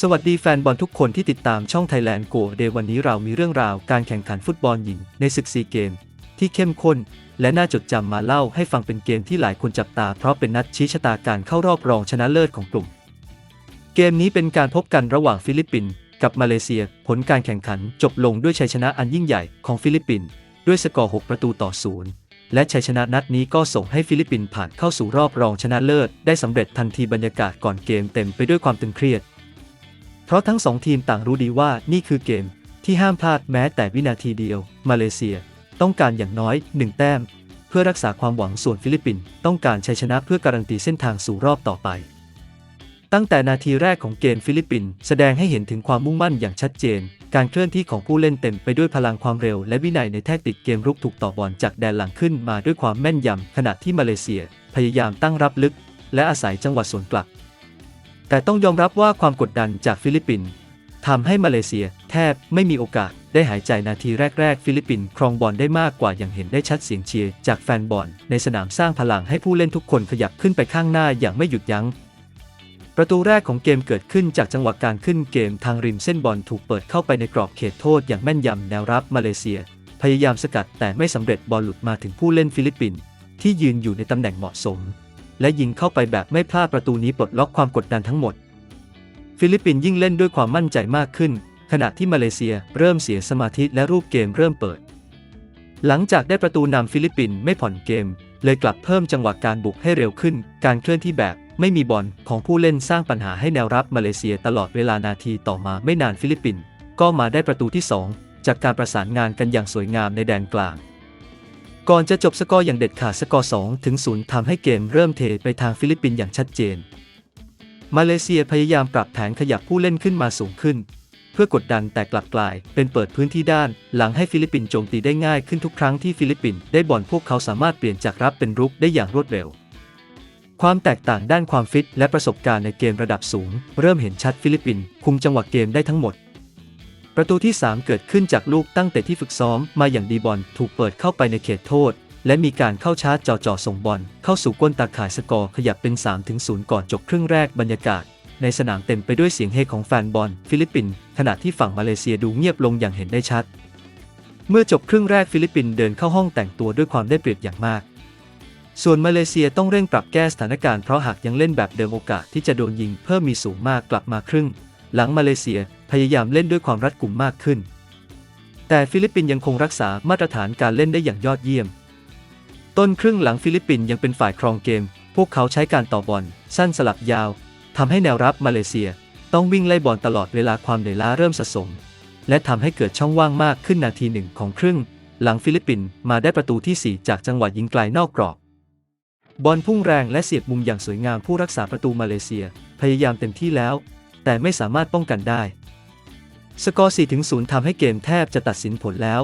สวัสดีแฟนบอลทุกคนที่ติดตามช่อง Thailand Go Day วันนี้เรามีเรื่องราวการแข่งขันฟุตบอลหญิงในศึกซีเกม ที่เข้มข้น และน่าจดจำมาเล่าให้ฟังเป็นเกมที่หลายคนจับตา เพราะเป็นนัดชี้ชะตาการเข้ารอบรองชนะเลิศของกลุ่ม เกมนี้เป็นการพบกันระหว่างฟิลิปปินส์กับมาเลเซีย ผลการแข่งขันจบลงด้วยชัยชนะอันยิ่งใหญ่ของฟิลิปปินส์ด้วยสกอร์ 6 ประตูต่อศูนย์และชัยชนะนัดนี้ก็ส่งให้ฟิลิปปินส์ผ่านเข้าสู่รอบรองชนะเลิศ ได้สำเร็จทันทีบรรยากาศก่อนเกมเต็มไปด้วยความตึงเครียด เพราะทั้งสองทีมต่างรู้ดีว่านี่คือเกมที่ห้ามพลาดแม้แต่วินาทีเดียว มาเลเซียต้องการอย่างน้อยหนึ่งแต้ม เพื่อรักษาความหวังส่วนฟิลิปปินส์ต้องการชัยชนะเพื่อการันตีเส้นทางสู่รอบต่อไป ตั้งแต่นาทีแรกของเกมฟิลิปปินส์แสดงให้เห็นถึงความมุ่งมั่นอย่างชัดเจน การเคลื่อนที่ของผู้เล่นเต็มไปด้วยพลังความเร็ว และวินัยในแทคติกเกมรุกถูกต่อบอลจากแดนหลังขึ้นมาด้วยความแม่นยำขณะที่มาเลเซีย พยายามตั้งรับลึก และอาศัยจังหวะสวนกลับ แต่ต้องยอมรับว่าความกดดันจากฟิลิปปินส์ทำให้มาเลเซียแทบไม่มีโอกาสได้หายใจนาทีแรก ๆ ฟิลิปปินส์ครองบอลได้มากกว่าอย่างเห็นได้ชัดเสียงเชียร์จากแฟนบอลในสนามสร้างพลังให้ผู้เล่นทุกคนขยับขึ้นไปข้างหน้าอย่างไม่หยุดยัง้ง ประตูแรกของเกมเกิดขึ้นจากจังหวะการขึ้นเกมทางริมเส้นบอลถูกเปิดเข้าไปในกรอบเขตโทษอย่างแม่นยำแนวรับมาเลเซีย พยายามสกัดแต่ไม่สำเร็จบอลหลุดมาถึงผู้เล่นฟิลิปปินส์ที่ยืนอยู่ในตำแหน่งเหมาะสม และยิงเข้าไปแบบไม่พลาดประตูนี้ปลดล็อกความกดดันทั้งหมด ฟิลิปปินส์ยิ่งเล่นด้วยความมั่นใจมากขึ้น ขณะที่มาเลเซียเริ่มเสียสมาธิและรูปเกมเริ่มเปิด หลังจากได้ประตูนำฟิลิปปินส์ไม่ผ่อนเกม เลยกลับเพิ่มจังหวะการบุกให้เร็วขึ้น การเคลื่อนที่แบบไม่มีบอลของผู้เล่นสร้างปัญหาให้แนวรับมาเลเซียตลอดเวลานาทีต่อมาไม่นานฟิลิปปินส์ก็มาได้ประตูที่ 2 จากการประสานงานกันอย่างสวยงามในแดนกลาง ก่อนจะจบสกอร์อย่างเด็ดขาดสกอร์2ถึง0ทำให้เกมเริ่มเทไปทางฟิลิปปินส์อย่างชัดเจน มาเลเซียพยายามปรับแผนขยับผู้เล่นขึ้นมาสูงขึ้น เพื่อกดดันแต่กลับกลาย เป็นเปิดพื้นที่ด้าน หลังให้ฟิลิปปินส์โจมตีได้ง่ายขึ้นทุกครั้งที่ฟิลิปปินส์ได้บอลพวกเขาสามารถเปลี่ยนจากรับเป็นรุกได้อย่างรวดเร็ว ความแตกต่างด้านความฟิตและประสบการณ์ในเกมระดับสูง เริ่มเห็นชัดฟิลิปปินส์คุมจังหวะเกมได้ทั้งหมด ประตูที่ 3 เกิดขึ้นจากลูกตั้งแต่ที่ฝึกซ้อมมาอย่างดีบอลถูกเปิดเข้าไปในเขตโทษ และมีการเข้าชาร์จจ่อๆส่งบอลเข้าสู่ก้นตาข่ายสกอร์ขยับเป็น 3-0 ก่อนจบครึ่งแรกบรรยากาศ ในสนามเต็มไปด้วยเสียงเฮของแฟนบอลฟิลิปปินส์ขณะที่ฝั่งมาเลเซียดูเงียบลงอย่างเห็นได้ชัด เมื่อจบครึ่งแรกฟิลิปปินส์เดินเข้าห้องแต่งตัวด้วยความได้เปรียบอย่างมากส่วนมาเลเซียต้องเร่งปรับแก้สถานการณ์เพราะหากยังเล่นแบบเดิมโอกาสที่จะโดนยิงเพิ่มมีสูงมากกลับมาครึ่ง หลังมาเลเซียพยายามเล่นด้วยความรัดกุมมากขึ้น แต่ฟิลิปปินส์ยังคงรักษามาตรฐานการเล่นได้อย่างยอดเยี่ยม ต้นครึ่งหลังฟิลิปปินส์ยังเป็นฝ่ายครองเกม พวกเขาใช้การต่อบอล สั้นสลับยาวทำให้แนวรับมาเลเซีย ต้องวิ่งไล่บอลตลอดเวลาความเหนื่อยล้าเริ่มสะสม และทำให้เกิดช่องว่างมากขึ้นนาทีหนึ่งของครึ่ง หลังฟิลิปปินส์มาได้ประตูที่ 4 จากจังหวะยิงไกลนอกกรอบบอลพุ่งแรงและเสียบมุมอย่างสวยงามผู้รักษาประตูมาเลเซีย พยายามเต็มที่แล้ว แต่ไม่สามารถป้องกันได้ สกอร์4ถึง0ทำให้เกมแทบจะตัดสินผลแล้ว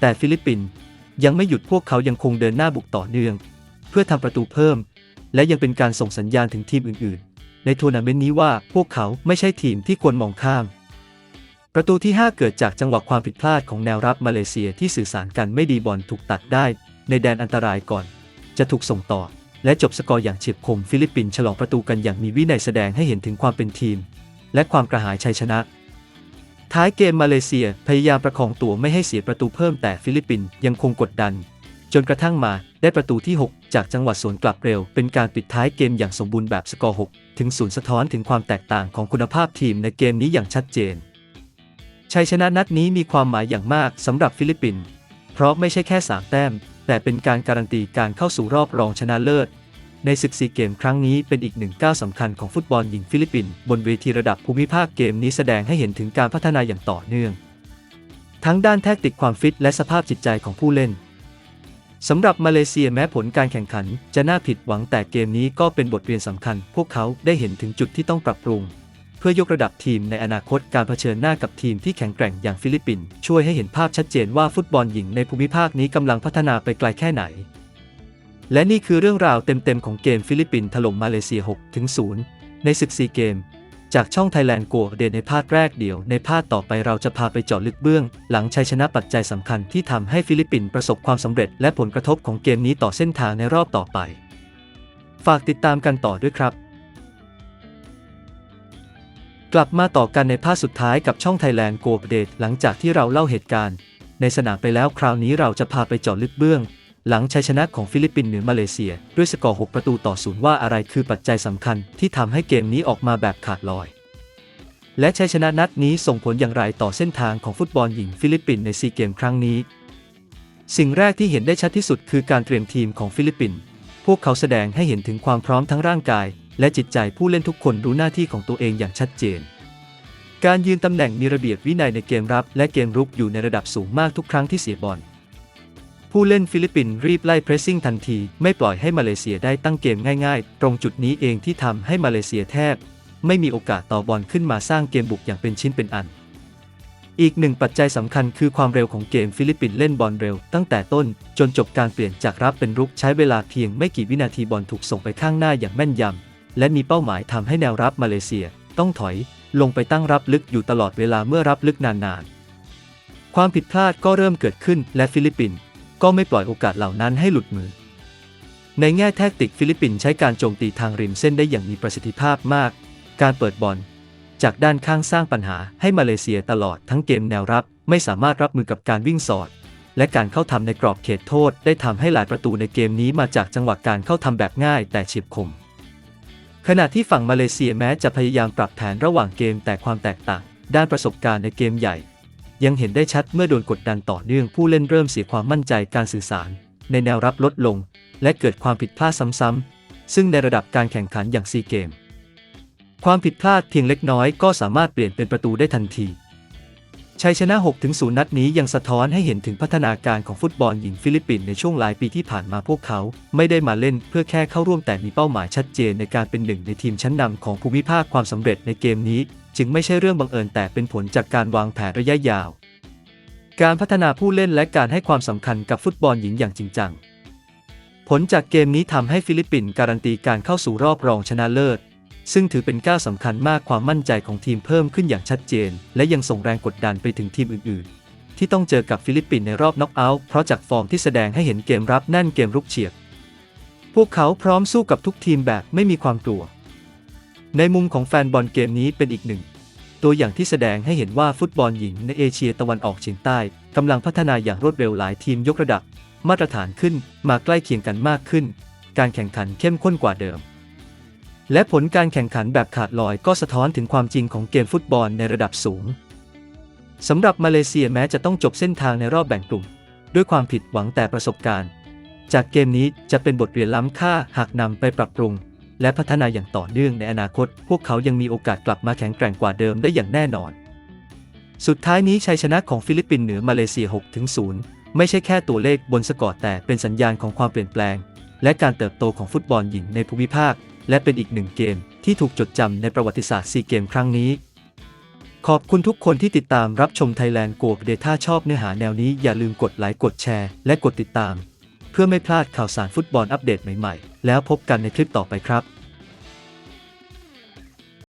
แต่ฟิลิปปินส์ยังไม่หยุดพวกเขายังคงเดินหน้าบุกต่อเนื่อง เพื่อทำประตูเพิ่ม และยังเป็นการส่งสัญญาณถึงทีมอื่นๆ ในทัวร์นาเมนต์นี้ว่าพวกเขาไม่ใช่ทีมที่ควรมองข้าม ประตูที่ 5 เกิดจากจังหวะความผิดพลาดของแนวรับมาเลเซียที่สื่อสารกันไม่ดีบอลถูกตัดได้ ในแดนอันตรายก่อน จะถูกส่งต่อและจบสกอร์อย่างเฉียบคมฟิลิปปินส์ฉลองประตูกันอย่างมีวินัยแสดงให้เห็นถึงความเป็นทีม และความกระหายชัยชนะ ท้ายเกมมาเลเซียพยายามประคองตัวไม่ให้เสียประตูเพิ่มแต่ฟิลิปปินส์ยังคงกดดัน จนกระทั่งมาได้ประตูที่ 6 จากจังหวะสวนกลับเร็ว เป็นการปิดท้ายเกมอย่างสมบูรณ์แบบสกอร์ 6 ถึง0สะท้อนถึงความแตกต่างของคุณภาพทีมในเกมนี้อย่างชัดเจน ชัยชนะนัดนี้มีความหมายอย่างมากสำหรับฟิลิปปินส์เพราะไม่ใช่แค่3แต้ม แต่เป็นการการันตีการเข้าสู่รอบรองชนะเลิศ ในศึกซีเกมครั้งนี้เป็นอีกหนึ่งก้าวสำคัญของฟุตบอลหญิงฟิลิปปินส์บนเวทีระดับภูมิภาคเกมนี้แสดงให้เห็นถึงการพัฒนาอย่างต่อเนื่อง ทั้งด้านแทคติกความฟิตและสภาพจิตใจของผู้เล่นสำหรับมาเลเซียแม้ผลการแข่งขัน จะน่าผิดหวังแต่เกมนี้ก็เป็นบทเรียนสำคัญ พวกเขาได้เห็นถึงจุดที่ต้องปรับปรุง เพื่อยกระดับทีมในอนาคตการเผชิญหน้ากับทีมที่แข็งแกร่งอย่างฟิลิปปินส์ช่วยให้เห็นภาพชัดเจนว่าฟุตบอลหญิงในภูมิภาคนี้กำลังพัฒนาไปไกลแค่ไหน และนี่คือเรื่องราวเต็มๆของเกมฟิลิปปินส์ถล่มมาเลเซีย6-0ในศึกซีเกม จากช่อง Thailand Go เดในภาคแรกเดียว ในภาคต่อไปเราจะพาไปเจาะลึกเบื้อง หลังชัยชนะปัจจัยสำคัญที่ทำให้ฟิลิปปินส์ประสบความสำเร็จและผลกระทบของเกมนี้ต่อเส้นทางในรอบต่อไป ฝากติดตามกันต่อด้วยครับ กลับมาต่อกันในภาคสุดท้ายกับช่อง Thailand Go Update หลังจากที่เราเล่าเหตุการณ์ ในสนามไปแล้วคราวนี้เราจะพาไปเจาะลึกเบื้อง หลังชัยชนะของฟิลิปปินส์เหนือมาเลเซีย ด้วยสกอร์ 6 ประตูต่อศูนย์ว่าอะไรคือปัจจัยสำคัญที่ทำให้เกมนี้ออกมาแบบขาดลอย และชัยชนะนัดนี้ส่งผลอย่างไรต่อเส้นทางของฟุตบอลหญิงฟิลิปปินส์ในซีเกมครั้งนี้ สิ่งแรกที่เห็นได้ชัดที่สุดคือการเตรียมทีมของฟิลิปปินส์พวกเขาแสดงให้เห็นถึงความพร้อมทั้งร่างกาย และจิตใจผู้เล่นทุกคนรู้หน้าที่ของตัวเองอย่างชัดเจนการยืนตำแหน่งมีระเบียบวินัยในเกมรับ และเกมรุกอยู่ในระดับสูงมากทุกครั้งที่เสียบอล ผู้เล่นฟิลิปปินส์รีบไล่เพรสซิ่งทันที ไม่ปล่อยให้มาเลเซียได้ตั้งเกมง่ายๆ ตรงจุดนี้เองที่ทำให้มาเลเซียแทบ ไม่มีโอกาสต่อบอลขึ้นมาสร้างเกมบุกอย่างเป็นชิ้นเป็นอัน อีกหนึ่งปัจจัยสำคัญคือความเร็วของเกมฟิลิปปินส์เล่นบอลเร็ว ตั้งแต่ต้นจนจบการเปลี่ยนจากรับเป็นรุกใช้เวลาเพียงไม่กี่วินาทีบอลถูกส่งไปข้างหน้าอย่างแม่นยำและมีเป้าหมายทำให้แนวรับมาเลเซีย ต้องถอย ลงไปตั้งรับลึกอยู่ตลอดเวลาเมื่อรับลึกนานๆความผิดพลาดก็เริ่มเกิดขึ้นและฟิลิปปินส์ ก็ไม่ปล่อยโอกาสเหล่านั้นให้หลุดมือ ในแง่แทคติกฟิลิปปินส์ใช้การโจมตีทางริมเส้นได้อย่างมีประสิทธิภาพมาก การเปิดบอลจากด้านข้างสร้างปัญหาให้มาเลเซียตลอดทั้งเกมแนวรับ ไม่สามารถรับมือกับการวิ่งสอด และการเข้าทำในกรอบเขตโทษ ได้ทำให้หลายประตูในเกมนี้มาจากจังหวะการเข้าทำแบบง่ายแต่เฉียบคม ขณะที่ฝั่งมาเลเซียแม้จะพยายามปรับแผนระหว่างเกมแต่ความแตกต่าง ด้านประสบการณ์ในเกมใหญ่ ยังเห็นได้ชัดเมื่อโดนกดดันต่อเนื่องผู้เล่นเริ่มเสียความมั่นใจการสื่อสาร ในแนวรับลดลง และเกิดความผิดพลาดซ้ำๆ ซึ่งในระดับการแข่งขันอย่างซีเกม ความผิดพลาดเพียงเล็กน้อยก็สามารถเปลี่ยนเป็นประตูได้ทันทีชัยชนะ 6-0 นัดนี้ยังสะท้อนให้เห็นถึงพัฒนาการของฟุตบอลหญิงฟิลิปปินส์ในช่วงหลายปีที่ผ่านมาพวกเขา ไม่ได้มาเล่นเพื่อแค่เข้าร่วมแต่มีเป้าหมายชัดเจนในการเป็นหนึ่งในทีมชั้นนำของภูมิภาคความสำเร็จในเกมนี้ จึงไม่ใช่เรื่องบังเอิญแต่เป็นผลจากการวางแผนระยะยาว การพัฒนาผู้เล่นและการให้ความสำคัญกับฟุตบอลหญิงอย่างจริงจัง ผลจากเกมนี้ทำให้ฟิลิปปินส์การันตีการเข้าสู่รอบรองชนะเลิศ ซึ่งถือเป็นก้าวสำคัญมากความมั่นใจของทีมเพิ่มขึ้นอย่างชัดเจน และยังส่งแรงกดดันไปถึงทีมอื่น ๆ ที่ต้องเจอกับฟิลิปปินส์ในรอบน็อกเอาท์เพราะจากฟอร์มที่แสดงให้เห็นเกมรับแน่นเกมรุกเฉียบพวกเขาพร้อมสู้กับทุกทีมแบบไม่มีความกลัว ในมุมของแฟนบอลเกมนี้เป็นอีกหนึ่ง ตัวอย่างที่แสดงให้เห็นว่าฟุตบอลหญิงในเอเชียตะวันออกเฉียงใต้กำลังพัฒนาอย่างรวดเร็วหลายทีมยกระดับ มาตรฐานขึ้นมาใกล้เคียงกันมากขึ้น การแข่งขันเข้มข้นกว่าเดิม และผลการแข่งขันแบบขาดลอยก็สะท้อนถึงความจริงของเกมฟุตบอลในระดับสูงสำหรับมาเลเซียแม้จะต้องจบเส้นทางในรอบแบ่งกลุ่ม ด้วยความผิดหวังแต่ประสบการณ์ จากเกมนี้จะเป็นบทเรียนล้ำค่าหากนำไปปรับปรุง และพัฒนาอย่างต่อเนื่องในอนาคต พวกเขายังมีโอกาสกลับมาแข็งแกร่งกว่าเดิมได้อย่างแน่นอน สุดท้ายนี้ชัยชนะของฟิลิปปินส์เหนือมาเลเซีย 6-0 ไม่ใช่แค่ตัวเลขบนสกอร์แต่เป็นสัญญาณของความเปลี่ยนแปลง และการเติบโตของฟุตบอลหญิงในภูมิภาค และเป็นอีกหนึ่งเกมที่ถูกจดจำในประวัติศาสตร์ซีเกมครั้งนี้ขอบคุณทุกคนที่ติดตามรับชม Thailand Go Update ถ้าชอบเนื้อหาแนวนี้อย่าลืมกดไลค์กดแชร์ และกดติดตาม เพื่อไม่พลาดข่าวสารฟุตบอลอัปเดตใหม่ๆ แล้วพบกันในคลิปต่อไปครับ